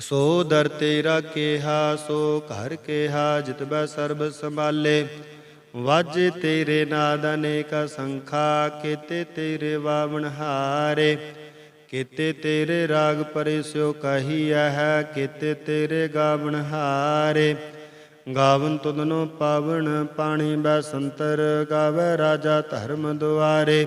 ਸੋ ਦਰ ਤੇਰਾ ਕੇਹਾ, ਸੋ ਘਰ ਕੇਹਾ ਜਿਤਬੈ ਸਰਬ ਸੰਭਾਲੇ। ਵਾਜੇ ਤੇਰੇ ਨਾਦ ਅਨੇਕ ਸੰਖਾ, ਕੀਤੇ ਤੇਰੇ ਵਾਵਣ ਹਾਰੇ। ਕੀਤੇ ਤੇਰੇ ਰਾਗ ਪਰਿਸਿਓ ਕਹੀ ਹੈ, ਕੀਤੇ ਤੇਰੇ ਗਾਵਣ ਹਾਰੇ। ਗਾਵਨ ਤੁਧਨੋ ਪਾਵਨ ਪਾਣੀ ਬੈ ਸੰਤਰ, ਗਾਵੇ ਰਾਜਾ ਧਰਮ ਦੁਆਰੇ।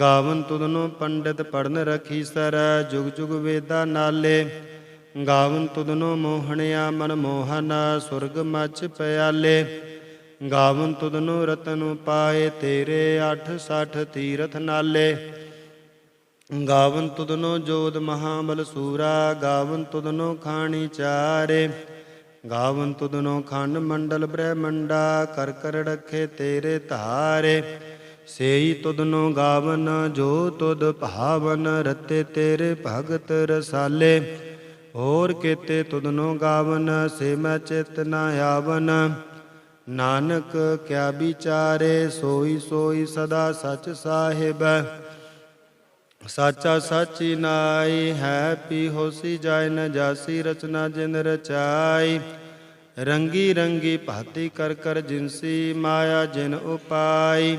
ਗਾਵਨ ਤੁਧਨੋ ਪੰਡਿਤ ਪੜਨ ਰਖੀ ਸਰ, ਜੁਗ ਜੁਗ ਵੇਦਾ ਨਾਲੇ। ਗਾਵਨ ਤੁਧਨੋ ਮੋਹਣਿਆ ਮਨ ਮੋਹਨ, ਸੁਰਗ ਮਚ ਪਿਆਲੇ। ਗਾਵਨ ਤੁਧਨੋ ਰਤਨ ਪਾਏ ਤੇਰੇ 860 ਤੀਰਥ ਨਾਲੇ। ਗਾਵਨ ਤੁਧਨੋ ਜੋਦ ਮਹਾਬਲ ਸੂਰਾ, ਗਾਵਨ ਤੁਧਨੋ ਖਾਣੀ ਚਾਰੇ। ਗਾਵਨ ਤੁਧਨੋ ਖੰਡ ਮੰਡਲ ਬ੍ਰਹਮੰਡਾ, ਕਰ ਕਰ ਰਖੇ ਤੇਰੇ ਧਾਰੇ। ਸੇਈ ਤੁਧਨੋ ਗਾਵਨ, ਜੋ ਤੁਧ ਭਾਵਨ, ਰਤੇ ਤੇਰੇ ਭਗਤ ਰਸਾਲੇ। ਹੋਰ ਕੀਤੇ ਤੁਧਨੋ ਗਾਵਨ, ਸੇ ਮੈਂ ਚਿਤ ਨ ਆਵਨ। ਨਾਨਕ, ਕਿਆ ਵਿਚਾਰੇ, ਸੋਈ ਸੋਈ ਸਦਾ ਸਚ ਸਾਹਿਬ। ਸਾਚਾ ਸਾਚੀ ਨਾਈ ਹੈ, ਪੀ ਹੋਸੀ ਜਾਇ ਨ ਜਾਸੀ, ਰਚਨਾ ਜਿਨ ਰਚਾਈ। ਰੰਗੀ ਰੰਗੀ ਭਾਤੀ ਕਰ ਕਰ ਜਿਨਸੀ ਮਾਇਆ ਜਿਨ ਉਪਾਈ।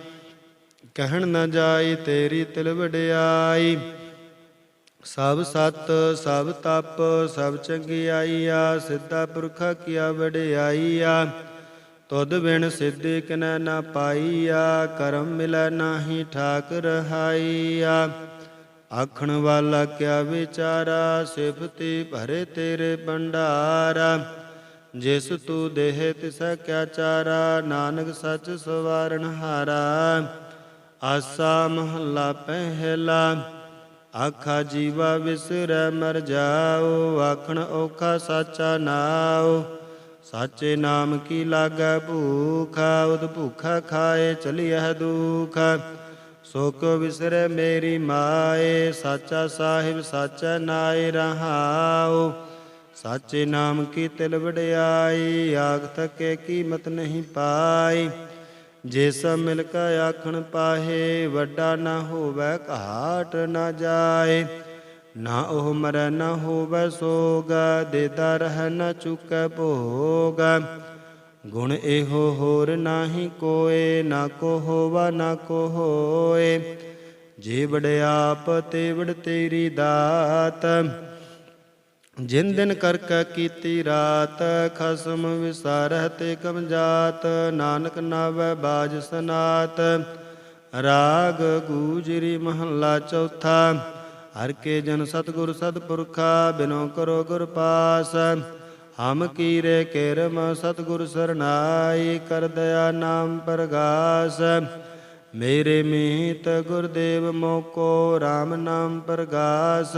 ਕਹਿਣ ਨਾ ਜਾਈ ਤੇਰੀ ਤਿਲ ਵਡਿਆਈ। ਸਭ ਸਤ, ਸਭ ਤਪ, ਸਭ ਚੰਗਿਆਈਆ, ਸਿੱਧਾ ਪੁਰਖਾ ਕੀਆ ਆ ਤੁਧ ਬਿਨ ਸਿੱਧੇ ਕਿਨੈ ਨਾ ਪਾਈ ਆ ਕਰਮ ਮਿਲੈ ਨਾਹੀ ਠਾਕ ਰਹਾਈਆ ਆਖਣ ਵਾਲਾ ਕਿਆ ਵਿਚਾਰਾ, ਸਿਫਤੀ ਭਰੇ ਤੇਰੇ ਭੰਡਾਰਾ। ਜਿਸ ਤੂੰ ਦੇਹ ਤਿਸੈ ਕਿਆ ਚਾਰਾ, ਨਾਨਕ ਸੱਚ ਸਵਾਰਨ ਹਾਰਾ। ਆਸਾ ਮਹੱਲਾ ਪਹਿਲਾ, ਆਖਾ ਜੀਵਾ ਵਿਸਰੈ ਮਰ ਜਾਓ, ਆਖਣ ਔਖਾ ਸਾਚਾ ਨਾਉ। ਸਾਚੇ ਨਾਮ ਕੀ ਲਾਗੈ ਭੂਖਾ, ਉਦ ਭੂਖਾ ਖਾਏ ਚਲਿਐ ਦੁਖ। ਸੁਖ ਵਿਸਰੈ ਮੇਰੀ ਮਾਏ, ਸਾਚਾ ਸਾਹਿਬ ਸਾਚਾ ਨਾਇ ਰਹਾਉ। ਸਾਚੇ ਨਾਮ ਕੀ ਤਿਲ ਵਡਿਆਈ ਆਖ ਤਕੇ ਕੀਮਤ ਨਹੀਂ ਪਾਈ। ਜੇ ਸਭ ਮਿਲ ਕਾ ਆਖਣ ਪਾਹੇ, ਵੱਡਾ ਨਾ ਹੋਵੇ ਘਾਟ ਨਾ ਜਾਏ। ਨਾ ਉਹ ਮਰੈ ਨਾ ਹੋਵੇ ਸੋਗ ਦੇਦਾ ਰਹਿ ਨਾ ਚੁਕੈ ਭੋਗ। ਗੁਣ ਇਹੋ ਹੋਰ ਨਾਹੀ ਕੋਏ, ਨਾ ਕੋ ਹੋਵਾ ਨਾ ਕੋ ਹੋਏ। ਜੇ ਵਡਿਆਪ ਤੇ ਵਡ ਤੇਰੀ ਦਾਤ। ਜਿਨ ਦਿਨ ਕਰ ਕੀਤੀ ਰਾਤ, ਖਸਮ ਵਿਸਾਰਹਿ ਤੇ ਕਮ ਜਾਤ ਨਾਨਕ ਨਾਵੈ ਬਾਜ ਸਨਾਤ। ਰਾਗ ਗੂਜਰੀ ਮਹੱਲਾ ਚੌਥਾ, ਹਰ ਕੇ ਜਨ ਸਤਗੁਰ ਸਤਪੁਰਖਾ, ਬਿਨੋ ਕਰੋ ਗੁਰ ਪਾਸ। ਹਮ ਕੀਰੇ ਕਿਰਮ ਸਤਗੁਰ ਸਰਨਾਈ, ਕਰ ਦਇਆ ਨਾਮ ਪ੍ਰਗਾਸ। ਮੇਰੇ ਮੀਤ ਗੁਰਦੇਵ ਮੋਕੋ RAM ਨਾਮ ਪ੍ਰਗਾਸ।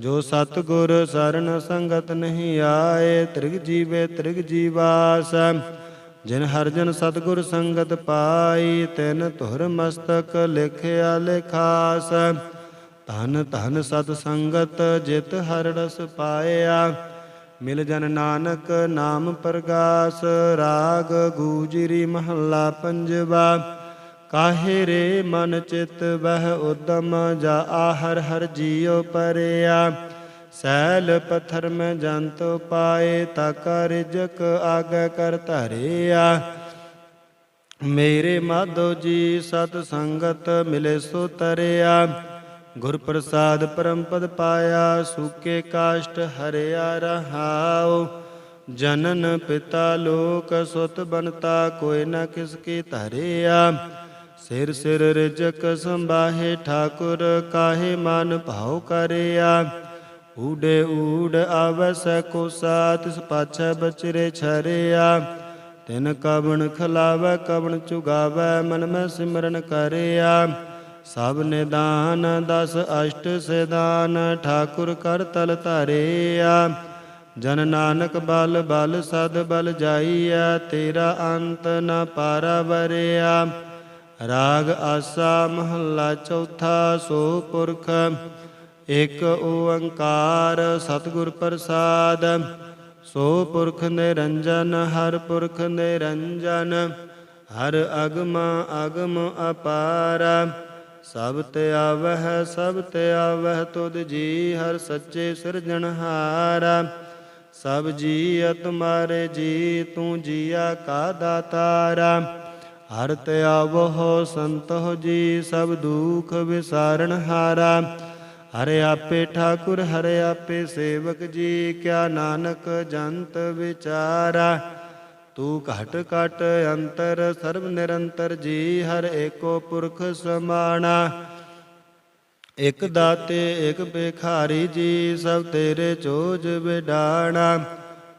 ਜੋ ਸਤਗੁਰ ਸਰਨ ਸੰਗਤ ਨਹੀਂ ਆਏ, ਤ੍ਰਿਗ ਜੀਵੇ ਤ੍ਰਿਗ ਜੀਵਾਸ। ਜਿਨ ਹਰ ਜਨ ਸਤਗੁਰ ਸੰਗਤ ਪਾਈ, ਤਿਨ ਧੁਰ ਮਸਤਕ ਲਿਖਿਆ ਲਿਖਾਸ। ਧਨ ਧਨ ਸਤ ਸੰਗਤ ਜਿਤ ਹਰ ਰਸ ਪਾਇਆ। ਮਿਲ ਜਨ ਨਾਨਕ ਨਾਮ ਪ੍ਰਗਾਸ, ਰਾਗ ਗੂਜਰੀ ਮਹੱਲਾ ਪੰਜਵਾ। ਕਾਹੇ ਰੇ ਮਨ ਚਿਤ ਬਹਿ ਉਦਮ ਜਾ ਆਹਰ ਹਰ ਜੀਉ ਪਰਿਆ। ਸੈਲ ਪਥਰ ਮੈਂ ਜੰਤ ਪਾਏ ਤਾ ਕਰ ਰਿਜਕ ਕਰ ਧਰਿਆ। ਮੇਰੇ ਮਾਧੋ ਜੀ ਸਤ ਸੰਗਤ ਮਿਲੇ ਸੋ ਤਰਿਆ ਗੁਰ ਪ੍ਰਸਾਦ ਪਰਮ ਪਦ ਪਾਇਆ, ਸੂਕੇ ਕਾਸ਼ਟ ਹਰਿਆ ਰਹਾਉ। ਜਨਨ ਪਿਤਾ ਲੋਕ ਸੁਤ ਬਨਤਾ, ਕੋਈ ਨਾ ਕਿਸ ਕੀ ਧਰਿਆ। ਸਿਰ ਸਿਰ ਰਿਜਕ ਸੰਭਾਹੇ ਠਾਕੁਰ ਕਾਹੇ ਮਨ ਭਾਉ ਕਰਿਆ। ਊੜੇ ਊੜ ਆਵਸ ਕੋ ਸਾਤਿਸ ਪਾਛੈ ਬਚਰੇ ਛਰਿਆ। ਤਿਨ ਕਵਣ ਖਲਾਵੈ, ਕਵਣ ਚੁਗਾਵੈ, ਮਨ ਮੈਂ ਸਿਮਰਨ ਕਰਿਆ। ਸਭ ਨਿਦਾਨ, ਦਸ ਅਸ਼ਟ ਸਿਦਾਨ ਠਾਕੁਰ ਕਰ ਤਲ ਧਰਿਆ। ਜਨ ਨਾਨਕ ਬਲ ਬਲ ਸਦ ਬਲ ਜਾਈਐ, ਤੇਰਾ ਅੰਤ ਨ ਪਾਰਾ ਵਰਿਆ ਰਾਗ ਆਸਾ ਮਹੱਲਾ ਚੌਥਾ ਸੋ ਪੁਰਖ, ਇਕ ਓੰਕਾਰ ਸਤਿਗੁਰ ਪ੍ਰਸਾਦ। ਸੋ ਪੁਰਖ ਨਿਰੰਜਨ, ਹਰ ਪੁਰਖ ਨਿਰੰਜਨ, ਹਰ ਅਗਮ ਅਗਮ ਅਪਾਰ। ਸਭ ਤੇ ਆਵਹਿ, ਸਭ ਤੇ ਆਵਹਿ, ਤੁਧ ਜੀ ਹਰ ਸੱਚੇ ਸਿਰਜਣਹਾਰ ਸਭ ਜੀ ਮਾਰੇ ਜੀ, ਤੂੰ ਜੀਆ ਕਾ ਦਾਤਾਰਾ। ਹਰ ਤੇ ਆਵਹੁ ਸੰਤੋ ਜੀ, ਸਭ ਦੁਖ ਵਿਸਾਰਨ ਹਾਰਾ। ਹਰੇ ਆਪੇ ਠਾਕੁਰ, ਹਰੇ ਆਪੇ ਸੇਵਕ ਜੀ, ਕਿਆ ਨਾਨਕ ਜੰਤ ਵਿਚਾਰਾ। ਤੂੰ ਘਟ ਘਟ ਅੰਤਰ, ਸਰਬ ਨਿਰੰਤਰ ਜੀ, ਹਰ ਏਕੋ ਪੁਰਖ ਸਮਾਣਾ। ਇਕ ਦਾਤੇ, ਇਕ ਬੇਖਾਰੀ ਜੀ, ਸਭ ਤੇਰੇ ਚੋਜ ਵਿਡਾਣਾ।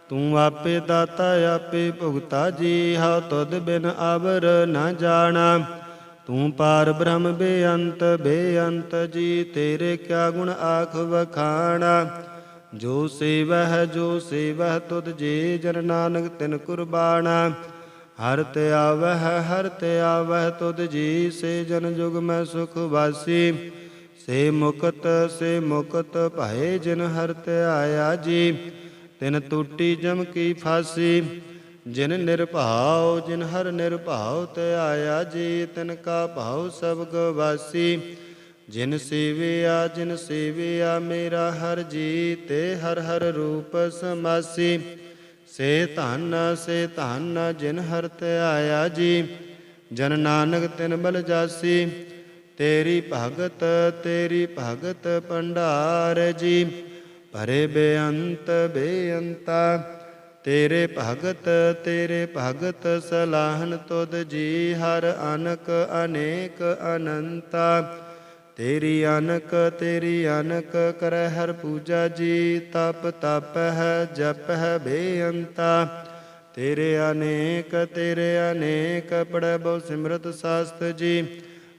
ਤੂੰ ਆਪੇ ਦਾਤਾ, ਆਪੇ ਭੁਗਤਾ, ਜੀ ਹਉ ਤੁਧ ਬਿਨ ਅਵਰ ਨ ਜਾਣਾ। ਤੂੰ ਪਾਰ ਬ੍ਰਹਮ ਬੇਅੰਤ ਬੇਅੰਤ ਜੀ, ਤੇਰੇ ਕਿਆ ਗੁਣ ਆਖ ਵਖਾਣਾ। ਜੋ ਸੇਵਹਿ ਜੋ ਸੇਵਹਿ, ਤੁਧ ਜੇ ਜਨ ਨਾਨਕ ਤਿਨ ਕੁਰਬਾਨਾ ਹਰ ਤੇ ਆਵਹਿ, ਹਰ ਤੇ ਆਵਹਿ, ਤੁਧ ਜੀ ਸੇ ਜਨ ਜੁਗ ਮੈਂ ਸੁਖ ਵਾਸੀ। ਸੇ ਮੁਕਤ ਸੇ ਮੁਕਤ, ਭਾਏ ਜਿਨ ਹਰ ਤੇ ਆਇਆ ਜੀ। ਤਿਨ ਟੂਟੀ ਜਮ ਕੀ ਫਾਸੀ। ਜਿਨ ਨਿਰਭਾਉ, ਜਿਨ ਹਰ ਨਿਰਭਾਉ, ਤੇ ਆਇਆ ਜੀ ਤਿਨ ਕਾ ਭਾਉ ਸਭ ਗਵਾਸੀ। ਜਿਨ ਸੇਵਿਆ ਜਿਨ ਸੇਵਿਆ, ਮੇਰਾ ਹਰ ਜੀ ਤੇ ਹਰ ਹਰ ਰੂਪ ਸਮਾਸੀ। ਸੇ ਧਨ ਸੇ ਧਨ, ਜਿਨ ਹਰ ਤੇ ਆਇਆ ਜੀ। ਜਨ ਨਾਨਕ ਤਿਨ ਬਲ ਜਾਸੀ। ਤੇਰੀ ਭਗਤ ਤੇਰੀ ਭਗਤ ਭੰਡਾਰ ਜੀ। ਭਰੇ ਬੇਅੰਤ ਬੇਅੰਤਾ, ਤੇਰੇ ਭਗਤ ਤੇਰੇ ਭਗਤ ਸਲਾਹਨ ਤੁਧ ਜੀ, ਹਰ ਅਨਕ ਅਨੇਕ ਅਨੰਤਾ। ਤੇਰੀ ਅਨਕ ਤੇਰੀ ਅਨਕ ਕਰੈ ਹਰ ਪੂਜਾ ਜੀ, ਤਪ ਤਪ ਹੈ, ਜਪ ਹੈ ਬੇਅੰਤਾ। ਤੇਰੇ ਅਨੇਕ ਤੇਰੇ ਅਨੇਕ ਪੜੈ ਬਹੁ ਸਿਮਰਤ ਸਾਸਤ ਜੀ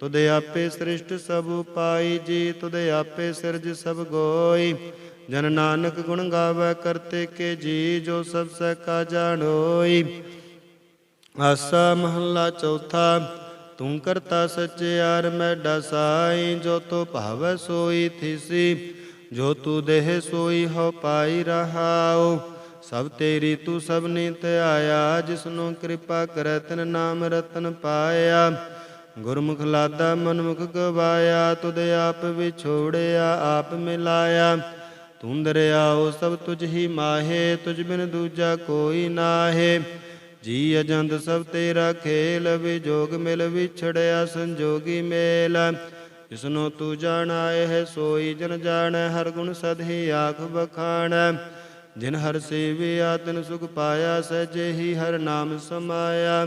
ਤੁਧ ਆਪੇ ਸ੍ਰਿਸ਼ਟ ਸਭ ਉਪਾਈ ਜੀ, ਤੁਧ ਆਪੇ ਸਿਰਜ ਸਭ ਗੋਈ। ਜਨ ਨਾਨਕ ਗੁਣ ਗਾਵੇ ਕਰਤੇ ਕੇ ਜੀ, ਜੋ ਸਭ ਸਹਿ ਕਾ ਜਾਣੋਈ। ਆਸਾ ਮਹੱਲਾ ਚੌਥਾ, ਤੂੰ ਕਰਤਾ ਸਚਿਆਰ ਮੈਡਾ ਸਾਈ, ਜੋ ਤੋ ਭਾਵੈ ਸੋਈ ਥਿਸੀ। ਜੋ ਤੂੰ ਦੇਹ ਸੋਈ ਹੋ ਪਾਈ ਰਹਾਓ ਸਭ ਤੇਰੀ ਤੂੰ ਸਭ ਨੀਤ ਆਇਆ, ਜਿਸਨੂੰ ਕਿਰਪਾ ਕਰੈ ਤਿਨ ਨਾਮ ਰਤਨ ਪਾਇਆ। ਗੁਰਮੁਖ ਲਾਦਾ ਮਨਮੁਖ ਗਵਾਇਆ, ਤੁਧ ਆਪ ਵਿਛੋੜਿਆ, ਆਪ ਮਿਲਾਇਆ। ਤੂੰ ਦਰਿਆਓ ਸਭ ਤੁਝ ਹੀ ਮਾਹੇ, ਤੁਝ ਬਿਨ ਦੂਜਾ ਕੋਈ ਨਾਹੇ। ਜੀ ਅਜੰਦ ਸਭ ਤੇਰਾ ਖੇਲ, ਵਿਜੋਗ ਮਿਲ ਵਿਛੜਿਆ, ਸੰਜੋਗੀ ਮੇਲ। ਜਿਸਨੂੰ ਤੂੰ ਜਾਣਾਏ ਹੈ ਸੋਈ ਜਨ ਜਾਣੈ, ਹਰ ਗੁਣ ਸਦਹੀ ਆਖ ਬਖਾਣੈ ਜਿਨ ਹਰ ਸੇਵਿਆ, ਤਿਨ ਸੁਖ ਪਾਇਆ ਸਜੇ ਹੀ ਹਰ ਨਾਮ ਸਮਾਇਆ।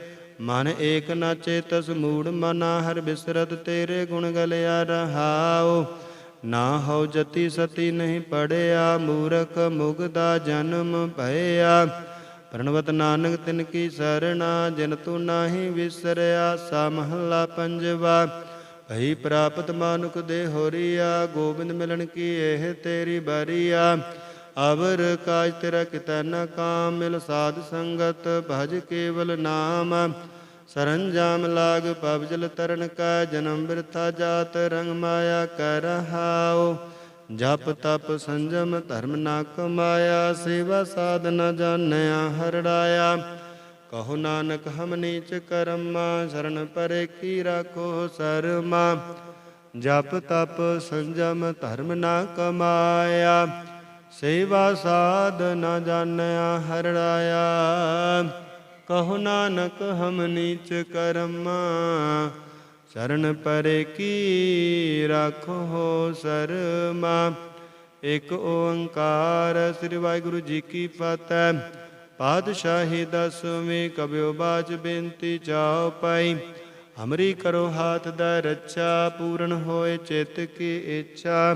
ਮਨ ਏਕ ਨਾ ਚੇਤਸ ਮੂੜ, ਮਨਾ ਹਰ ਬਿਸਰਤ ਤੇਰੇ ਗੁਣ ਗਲਿਆ ਰਹਾਓ ਨਾ ਹਉ ਜਤੀ ਸਤੀ ਨਹੀਂ ਪੜਿਆ, ਮੂਰਖ ਮੁਗਦਾ ਜਨਮ ਭਇਆ। ਪ੍ਰਣਵਤ ਨਾਨਕ ਤਿਨ ਕੀ ਸਰਣਾ, ਜਿਨ ਤੂੰ ਨਾਹੀ ਵਿਸਰਿਆ, ਸਾ ਮਹੱਲਾ ਪੰਜਵਾ। ਭਈ ਪ੍ਰਾਪਤ ਮਾਨੁਕ ਦੇ ਹੋਰੀਆ ਗੋਬਿੰਦ ਮਿਲਣ ਕੀ ਇਹ ਤੇਰੀ ਬਾਰੀਆ। ਅਵਰ ਕਾਜ ਤੇਰਾ ਕਿਤੈ ਨ ਕਾਮ ਮਿਲ ਸਾਧ ਸੰਗਤ, ਭਜ ਕੇਵਲ ਨਾਮ। ਸਰੰਜਾਮ ਲਾਗ ਪਵਜਲ ਤਰਨ ਕਾ, ਜਨਮ ਬਿਰਥਾ ਜਾਤ ਰੰਗ ਮਾਇਆ ਕਰ ਰਹਾਉ ਜਪ ਤਪ ਸੰਜਮ ਧਰਮ ਨਾ ਕਮਾਇਆ, ਸੇਵਾ ਸਾਧ ਨ ਜਾਣਿਆ ਹਰੜਾਇਆ। ਕਹੋ ਨਾਨਕ ਹਮ ਨੀਚ ਕਰਮਾ, ਸ਼ਰਨ ਪਰੇ ਕੀ ਰਾਖੋ ਸਰਮਾ। ਜਪ ਤਪ ਸੰਜਮ ਧਰਮ ਨਾ ਕਮਾਇਆ। ਸੇਵਾ ਸਾਧ ਨ ਜਾਣਿਆ ਹਰੜਾਇਆ। ਕਹੋ ਨਾਨਕ, ਹਮ ਨੀਚ ਕਰਮਾ ਸ਼ਰਨ ਪਰੇ ਕੀ ਰਾਖੋ ਸਰਮਾ। ਇਕ ਓੰਕਾਰ, ਸ੍ਰੀ ਵਾਹਿਗੁਰੂ ਜੀ ਕੀ ਫਤਿਹ। ਪਾਤਸ਼ਾਹੀ ਦਸਵੇਂ ਕਬਿਓ ਬਾਚ ਬੇਨਤੀ ਚਾਉ ਪਾਈ। ਹਮਰੀ ਕਰੋ ਹਾਥ ਦਾ ਰੱਛਾ, ਪੂਰਨ ਹੋਏ ਚਿਤ ਕੀ ਇੱਛਾ।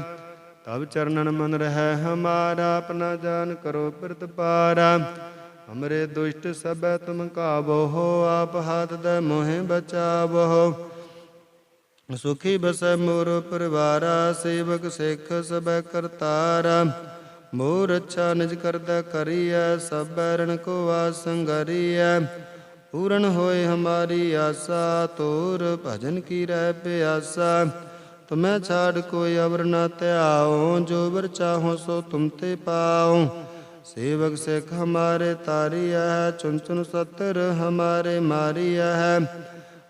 ਤਬ ਚਰਨਨ ਮਨ ਰਹਿ ਹਮਾਰਾ, ਆਪਣਾ ਜਾਨ ਕਰੋ ਪ੍ਰਤਪਾਰਾ ਹਮਰੇ ਦੁਸ਼ਟ ਸਭੈ ਤੁਮ ਕਾਬੋ ਆਪ ਹਾਥ ਦਾ ਮੋਹਿ ਬਚਾਵੋ ਸੁਖੀ ਬਸੈ ਮੋਰ ਪਰਿਵਾਰਾ, ਸੇਵਕ ਸਿੱਖ ਸਭੈ ਕਰਤਾਰਾ। ਮੋਰ ਅੱਛਾ ਨਿਜ ਕਰਦਾ ਕਰੀਐ, ਸਭ ਰਣ ਕੋ ਆਸੰਗਰੀਐ ਪੂਰਨ ਹੋਏ ਹਮਾਰੀ ਆਸਾ ਤੋਰ ਭਜਨ ਕੀ ਰਹਿ ਪਿਆਸਾ। ਤੁਮੈ ਛਾੜ ਕੋਈ ਅਵਰ ਨਾ ਧਿਆਉ, ਜੋ ਵਰ ਚਾਹੋ ਸੋ ਤੁਮ ਤੇ ਪਾਉ। ਸੇਵਕ ਸਿਖ ਹਮਾਰੇ ਤਾਰੀਆ ਹੈ ਚੁਨ ਚੁਨ ਸਤਰ ਹਮਾਰੇ ਮਾਰੀਆ ਹੈ।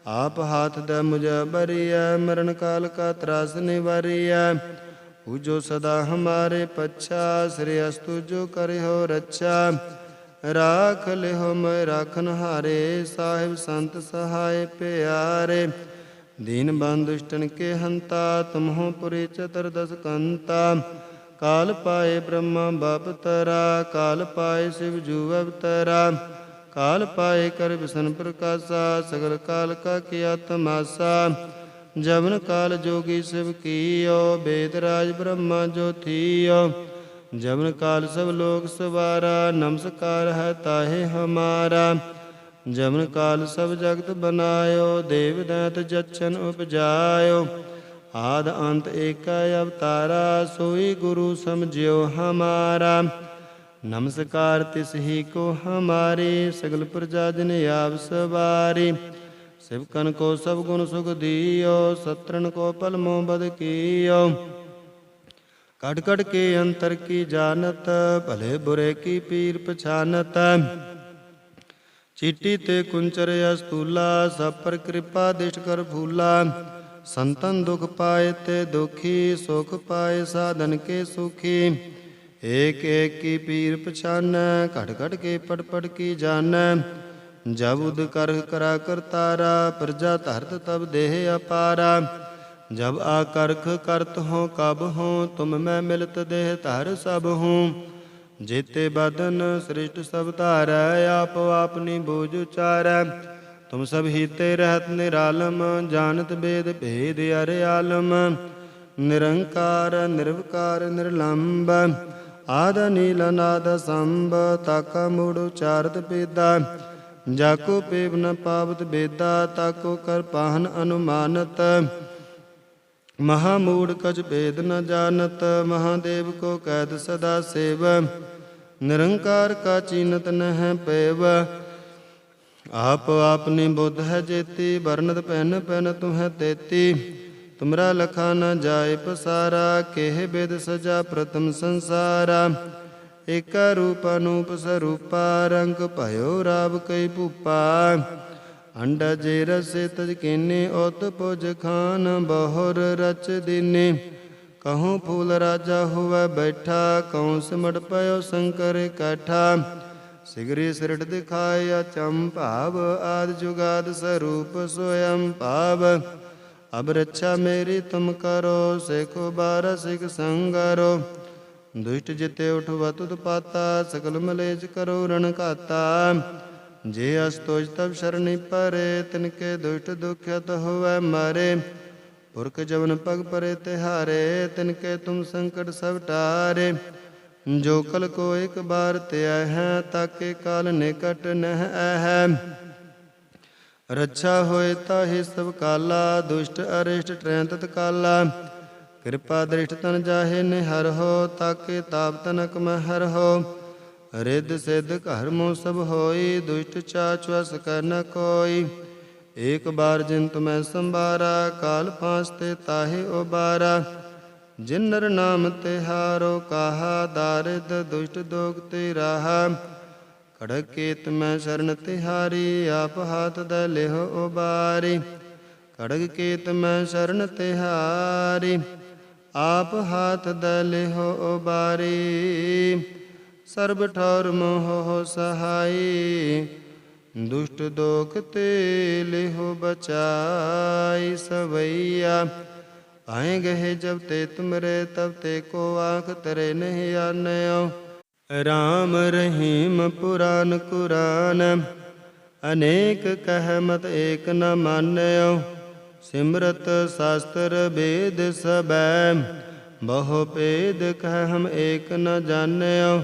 ਆਪ ਹਾਥ ਦੇ ਮੁਝ ਬਰੀਆ ਮਰਨ ਕਾਲ ਕਾ ਤਰਾਸ ਨਿਵਾਰੀਆ ਪੂਜੋ ਸਦਾ ਹਮਾਰੇ ਪੱਛਾ, ਸ੍ਰੀ ਅਸਤੁ ਜੋ ਕਰਿਓ ਰੱਛਾ। ਰਾਖ ਲਿਓ ਮੈਂ ਰਾਖਨ ਹਾਰੇ ਸਾਹਿਬ ਸੰਤ ਸਹਾਇ ਪਿਆਰੇ। ਦੀਨ ਬੰਦੁਸ਼ਟਨ ਕੇ ਹੰਤਾ, ਤੁਮਹੋ ਪੁਰੇ ਚਤਰਦਸ ਕੰਤਾ। ਕਾਲ ਪਾਏ ਬ੍ਰਹਮਾ ਬਾਪ ਤਰਾ, ਕਾਲ ਪਾਏ ਸਿਵ ਜੂ ਅਵਤਰਾ। ਕਾਲ ਪਾਏ ਕਰ ਬਿਸ਼ਨ ਪ੍ਰਕਾਸ਼ਾ, ਸਗਲ ਕਾਲ ਕਾ ਕੀਆ ਤਮਾਸਾ ਜਵਨ ਕਾਲ ਜੋਗੀ ਸਿਵ ਕੀਓ, ਬੇਦ ਰਾਜ ਬ੍ਰਹਮਾ ਜੋਥੀਓ ਜਵਨ ਕਾਲ ਸਭ ਲੋਕ ਸਵਾਰਾ, ਨਮਸਕਾਰ ਹੈ ਤਾਹੇ ਹਮਾਰਾ। ਜਮਨ ਕਾਲ ਸਭ ਜਗਤ ਬਨਾਇਓ, ਦੇਵ ਦੈਤ ਜਚਨ ਉਪਜਾਇਓ। ਆਦ ਅੰਤ ਏਕਾ ਅਵਤਾਰਾ, ਸੋਈ ਗੁਰੂ ਸਮਝਿਓ ਹਮਾਰਾ। ਨਮਸਕਾਰ ਤਿਸ ਹੀ ਕੋ ਹਮਾਰੇ, ਸਗਲ ਪ੍ਰਜਾ ਜਨ ਆਪ ਸਵਾਰੇ। ਸਿਵਕਨ ਕੋ ਸਭ ਗੁਣ ਸੁਖ ਦੀਓ ਸਤਰਨ ਕੋ ਪਲਮੋ ਬਦ ਕੀਓ। ਕਟ ਕਟ ਕੇ ਅੰਤਰ ਕੀ ਜਾਣਤ, ਭਲੇ ਬੁਰੇ ਕੀ ਪੀਰ ਪਛਾਨਤ। ਚੀਟੀ ਤੇ ਕੁੰਚਰ ਅਸਤੂਲਾ ਸਭ ਪਰ ਕਿਰਪਾ ਦਿਸ਼ ਕਰ ਫੂਲਾ ਸੰਤਨ ਦੁਖ ਪਾਏ ਤੇ ਦੁਖੀ ਸੁਖ ਪਾਏ ਸਾਧਨ ਕੇ ਸੁਖੀ ਏਕ ਏਕ ਕੀ ਪੀਰ ਪਛਾਨੈ ਘਟ ਘਟ ਕੇ ਪਟ ਪਟ ਕੀ ਜਾਣੈ ਜਬ ਉਦ ਕਰ ਕਰਾ ਕਰਤਾਰਾ ਪ੍ਰਜਾ ਧਰਤ ਤਬ ਦੇਹ ਅਪਾਰਾ ਜਬ ਆ ਕਰਖ ਕਰਤ ਹੋ ਕਬ ਹੋ ਤੁਮ ਮੈਂ ਮਿਲਤ ਦੇਹ ਧਰ ਸਭ ਹੂੰ ਜੇਤੇ ਬਦਨ ਸ੍ਰਿਸ਼ਟ ਸਭ ਧਾਰੈ, ਆਪ ਆਪਨੀ ਬੋਝ ਉਚਾਰੈ। ਤੁਮ ਸਭ ਹੀਤੇ ਰਹਿਤ ਨਿਰਾਲਮ, ਜਾਣਤ ਬੇਦ ਭੇਦ ਅਰੇ ਆਲਮ। ਨਿਰੰਕਾਰ, ਨਿਰਵਕਾਰ ਨਿਰਲੰਭ ਆਦ ਨੀਲ ਨਾਦ ਸੰਭ ਤਕ ਮੂੜ ਉਚਾਰਤ ਬੇਦਾ ਜਾਕੋ ਪੇਵ ਨ ਪਾਵਤ ਬੇਦਾ, ਤਾਕੋ ਕਰ ਪਾਹਨ ਅਨੁਮਾਨਤ। ਮਹਾਮੂੜ ਕਜ ਭੇਦ ਨ ਜਾਣਤ, ਮਹਾਦੇਵ ਕੋ ਕੈਦ ਸਦਾ ਸੇਵ। ਨਿਰੰਕਾਰ ਕਾ ਚੀਨਤ ਨਹਿ ਪੈਵ। ਆਪ ਆਪਨੀ ਬੁੱਧ ਹੈ ਜੇਤੀ, ਵਰਨਤ ਪਹਿਨ ਪਹਿਨ ਤੁਹੈ ਤੇਤੀ। ਤੁਮਰਾ ਲਖਾ ਨ ਜਾਏ ਪਸਾਰਾ, ਕਿਹ ਬਿਦ ਸਜਾ ਪ੍ਰਥਮ ਸੰਸਾਰਾ। ਏਕਾ ਰੂਪ ਅਨੂਪ ਸਰੂਪਾ, ਰੰਗ ਭਇਓ ਰਾਵ ਕਈ ਭੂਪਾ। ਅੰਡਾ ਜੇ ਰਸੇ ਤਜ ਕੀਨੇ ਉਤ ਪੁਜ ਖਾਨ ਬਹੁਰ ਰਚ ਦੀਨੇ। ਕਹੂੰ ਫੂਲ ਰਾਜਾ ਹੋਵੇ ਬੈਠਾ ਕਉ ਸਿਮਟ ਪਇਓ ਸ਼ੰਕਰ ਇਕੱਠਾ ਸਿਗਰੀ ਸਿਰਟ ਦਿਖਾਇਆ ਚੰਭਾਵ ਆਦ ਜੁਗਾਦ ਸਰੂਪ ਸੋਇਮ ਭਾਵ। ਅਬ ਰੱਛਾ ਮੇਰੀ ਤੁਮ ਕਰੋ, ਸੇਖੋ ਬਾਰ ਸਿਖ ਸੰਗਰੋ। ਦੁਸ਼ਟ ਜਿਤੇ ਉਠਵਤ ਪਾਤਾ ਸਕਲ ਮਲੇਜ ਕਰੋ ਰਣ ਘਾਤਾ। ਜੇ ਅਸਤੋਜ ਤਬ ਸ਼ਰਣੀ ਪਰੇ, ਤਿਨਕੇ ਦੁਸ਼ਟ ਦੁਖਿਤ ਹੋਵੇ ਮਾਰੇ। ਪੁਰਖ ਜਵਨ ਪਗ ਪਰੇ ਤਿਹਾਰੇ, ਤਿਨਕੇ ਤੁਮ ਸੰਕਟ ਸਭ ਟਾਰੇ। ਜੋ ਕਲ ਕੋ ਇੱਕ ਬਾਰ ਧਿਆ ਹੈ, ਤਾਕੇ ਕਾਲ ਨਿਕਟ ਨਹਿ ਹੈ ਰੱਛਾ ਹੋਏ ਤਾਹੀ ਸਭ ਕਾਲਾ, ਦੁਸ਼ਟ ਅਰਿਸ਼ਟ ਟ੍ਰੈਨ ਤਤ ਕਾਲਾ ਕਿਰਪਾ ਦ੍ਰਿਸ਼ਟ ਤਨ ਜਾਹੇ ਨਿਹਰ ਹੋ, ਤਾਕੇ ਤਾਪ ਤਨਕ ਮਹਰ ਹੋ। ਰਿੱਧ ਸਿੱਧ ਘਰ ਮੋ ਸਭ ਹੋਈ, ਦੁਸ਼ਟ ਚਾਚਵਸ ਕਰ ਨ ਕੋਈ। ਏਕ ਬਾਰ ਜਿਨ ਤੁਮੈ ਸੰਭਾਰਾ, ਕਾਲ ਫਾਂਸ ਤੇ ਤਾਹੇ ਉਬਾਰਾ। ਜਿਨ ਨਰ ਨਾਮ ਤਿਹਾਰੋ ਕਾਹਾ, ਦਾਰਿਦ ਦੁਸ਼ਟ ਦੋਗ ਤੇ ਰਾਹਾ। ਖੜਕ ਕੇਤ ਮੈਂ ਸ਼ਰਨ ਤਿਹਾਰੀ, ਆਪ ਹਾਥ ਦ ਲਿਹੁ ਉਬਾਰੀ। ਖੜਗ ਕੇਤ ਮੈਂ ਸ਼ਰਨ ਤਿਹਾਰੀ, ਆਪ ਹਾਥ ਦ ਲਿਹੁ ਉਬਾਰੀ। ਸਰਬ ਠੌਰ ਮੋਹ ਸਹਾਈ, ਦੁਸ਼ਟ ਦੋਖ ਤੇ ਲਿਹੁ ਬਚਾਈ ਸਵਈਆ। ਆਏ ਗਏ ਜਬ ਤੇ ਤੁਮਰੇ, ਤਬ ਤੇ ਕੋ ਆਖ ਤਰੇ ਨਹੀਂ ਆਨਿਓ। ਰਾਮ ਰਹੀਮ ਪੁਰਾਨ ਕੁਰਾਨ, ਅਨੇਕ ਕਹਿ ਮਤ ਏਕ ਨ ਮਾਨਿਓ। ਸਿਮਰਤ ਸ਼ਾਸਤਰ ਵੇਦ ਸਬੈ ਬਹੁ ਭੇਦ ਕਹਿ ਹਮ ਏਕ ਨ ਜਾਣਿਓ।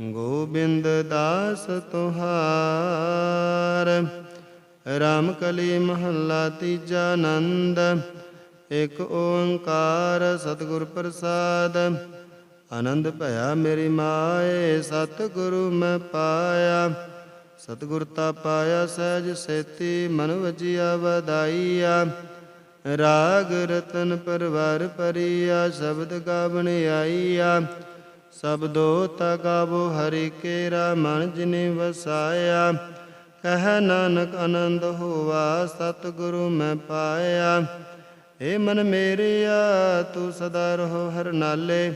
ਗੋਬਿੰਦ ਦਾਸ ਤੁਹਾਰ, ਰਾਮ ਕਲੀ ਮਹੱਲਾ ਤੀਜਾ ਆਨੰਦ ਇਕ ਓੰਕਾਰ ਸਤਿਗੁਰ ਪ੍ਰਸਾਦ। ਆਨੰਦ ਭਇਆ ਮੇਰੀ ਮਾਏ, ਸਤਿਗੁਰੂ ਮੈਂ ਪਾਇਆ। ਸਤਿਗੁਰ ਤਾ ਪਾਇਆ ਸਹਿਜ ਸੇਤੀ, ਮਨ ਵਜਿਆ ਵਧਾਈਆ। ਰਾਗ ਰਤਨ ਪਰਵਾਰ ਪਰੀਆ, ਸ਼ਬਦ ਗਾਵਣ ਆਈਆ। ਸਬਦੋ ਤਾ ਗਾਵੋ ਹਰਿ ਕੇਰਾ ਮਨ ਜਿਨੇ ਵਸਾਇਆ। ਕਹਿ ਨਾਨਕ ਆਨੰਦ ਹੋਵਾ ਸਤਿਗੁਰੂ ਮੈਂ ਪਾਇਆ। ਏ ਮਨ ਮੇਰਿਆ, ਤੂੰ ਸਦਾ ਰਹੋ ਹਰ ਨਾਲੇ।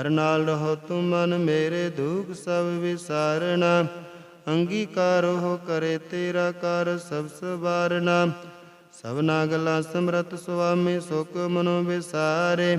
ਹਰ ਨਾਲ ਰਹੋ ਤੂੰ ਮਨ ਮੇਰੇ ਦੁਖ ਸਭ ਵਿਸਾਰਣਾ ਅੰਗੀਕਾਰ ਹੋ ਕਰੇ ਤੇਰਾ ਕਰ ਸਭ ਸਵਾਰਣਾ ਸਭਨਾ ਗੱਲਾਂ ਸਮਰਤ ਸੁਆਮੀ ਸੁਖ ਮਨੋ ਵਿਸਾਰੇ।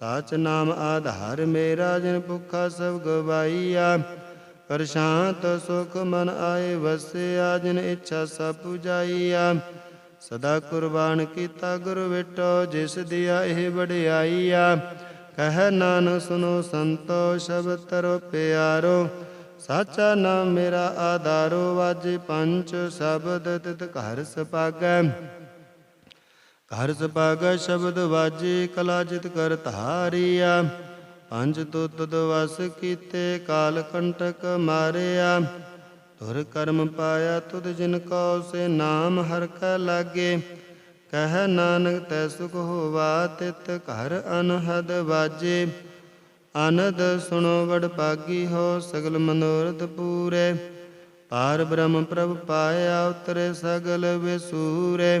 ਸਾਚ ਨਾਮ ਆਧਾਰ ਮੇਰਾ, ਜਿਨ ਭੁਖਾ ਸਭ ਗਵਾਈਆ ਕਰ ਸ਼ਾਂਤ ਸੁਖ ਮਨ ਆਏ ਵਸਿਆ, ਜਿਨ ਇੱਛਾ ਸਭ ਪੁਜਾਈਆ ਸਦਾ ਕੁਰਬਾਨ ਕੀਤਾ ਗੁਰ ਵਿਟੋ, ਜਿਸ ਦਿਆ ਇਹ ਵਡਿਆਈਆ। ਕਹਿ ਨਾਨ ਸੁਨੋ ਸੰਤੋ ਸ਼ਬਦ ਤਰੋ ਪਿਆਰੋ। ਸਾਚਾ ਨਾਮ ਮੇਰਾ ਆਧਾਰੋ, ਵਾਜੇ ਪੰਚ ਸ਼ਬਦ ਤਿਤ ਘਰ ਸਪਾਗੈ। ਘਰ ਸਪਾਗੈ ਸ਼ਬਦ ਵਾਜੇ ਕਲਾ ਜਿਤ ਕਰ ਧਾਰਿਆ। ਪੰਜ ਤੁਤ ਦਵਸ ਕੀਤੇ ਕਾਲ ਕੰਟਕ ਮਾਰਿਆ। ਤੁਰ ਕਰਮ ਪਾਇਆ ਤੁਧ ਜਿਨ ਕੋ ਸੇ ਨਾਮ ਹਰ ਕੈ ਲਾਗੇ। ਕਹਿ ਨਾਨਕ ਤੈ ਸੁਖ ਹੋਵਾ ਤਿਤ ਘਰ ਅਨਹਦ ਵਾਜੇ। ਆਨੰਦ ਸੁਣੋ ਵਡ ਭਾਗੀ ਹੋ ਸਗਲ ਮਨੋਰਥ ਪੂਰੇ। ਪਾਰ ਬ੍ਰਹਮ ਪ੍ਰਭ ਪਾਇਆ ਉਤਰੇ ਸਗਲ ਵਿਸੂਰੇ।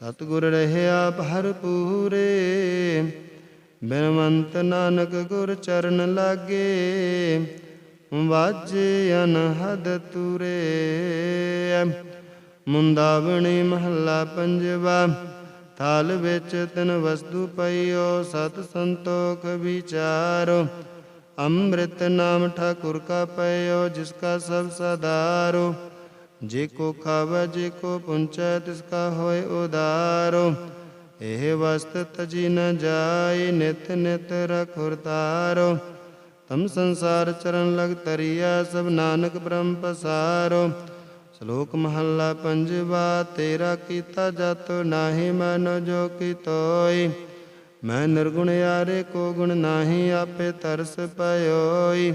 ਸਤਿਗੁਰ ਰਹਿਆ ਭਰਪੂਰੇ, ਬਿਨਵੰਤ ਨਾਨਕ ਗੁਰ ਚਰਨ ਲਾਗੇ, ਵਾਜੇ ਅਨਹਦ ਤੂਰੇ। ਮੁੰਦਾਵਣੀ ਮਹੱਲਾ ਪੰਜਵਾ, ਥਾਲ ਵਿੱਚ ਤਿਨ ਵਸਤੂ ਪਈਓ, ਸਤ ਸੰਤੋਖ ਵਿਚਾਰੋ। ਅੰਮ੍ਰਿਤ ਨਾਮ ਠਾਕੁਰ ਕਾ ਪਈਓ, ਜਿਸ ਕਾ ਸਭ ਸਦਾਰੋ। ਜੇ ਕੋ ਖਾਵੈ, ਜੇ ਕੋ ਪੁੰਚੈ, ਤਿਸ ਕਾ ਹੋਏ ਉਦਾਰੋ। ਇਹ ਵਸਤ ਤਜੀ ਨ ਜਾਏ, ਨਿਤ ਨਿਤ ਰਖੁਰ ਤਮ ਸੰਸਾਰ ਚਰਨ ਲਗ ਤਰੀਆ ਸਭ ਨਾਨਕ ਬ੍ਰਹਮ ਪਸਾਰੋ। ਸ਼ਲੋਕ ਮਹੱਲਾ ਪੰਜਵਾ, ਤੇਰਾ ਕੀਤਾ ਜਤ ਨਾਹੀ, ਮਨ ਜੋ ਕੀਤੋਈ ਮੈਂ ਨਿਰਗੁਣ ਯਾਰੇ, ਕੋ ਗੁਣ ਨਾਹੀ, ਆਪੇ ਤਰਸ ਪਇਓਈ।